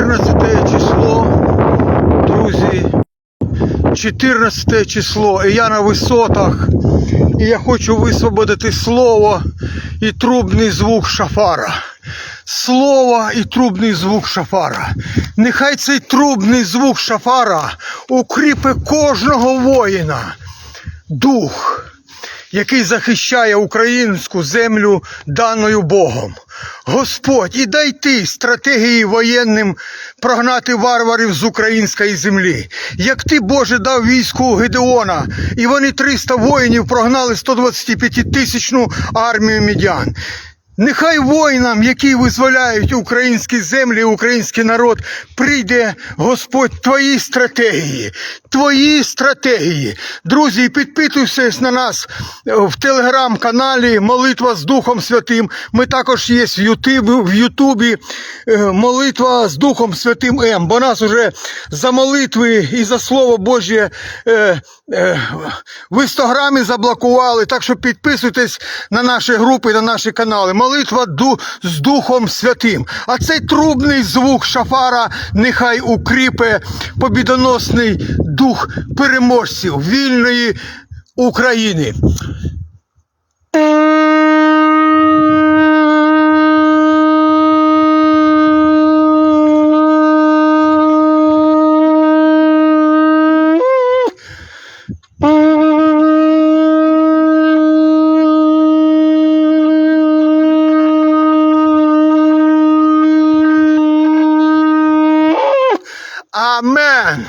14 число, друзі. 14 число, і я на висотах, і я хочу висвободити слово і трубний звук шафара. Слово і трубний звук шафара. Нехай цей трубний звук шафара укріпе кожного воїна. Дух який захищає українську землю даною Богом. Господь, і дай ти стратегії воєнним прогнати варварів з української землі. Як ти, Боже, дав війську Гедеона, і вони 300 воїнів прогнали 125 тисячну армію мідян. Нехай воїнам, які визволяють українські землі, український народ, прийде Господь твої стратегії, твої стратегії. Друзі, підписуйтесь на нас е, в телеграм-каналі Молитва з Духом Святим. Ми також є в Ютубі, е, Молитва з Духом Святим М. Бо нас уже за молитви і за Слово Божє е, е, в інстаграмі заблокували. Так що підписуйтесь на наші групи, на наші канали. Молитва з Духом Святим. А цей трубний звук шафара нехай укріпе побідоносний дух переможців вільної України. Амен.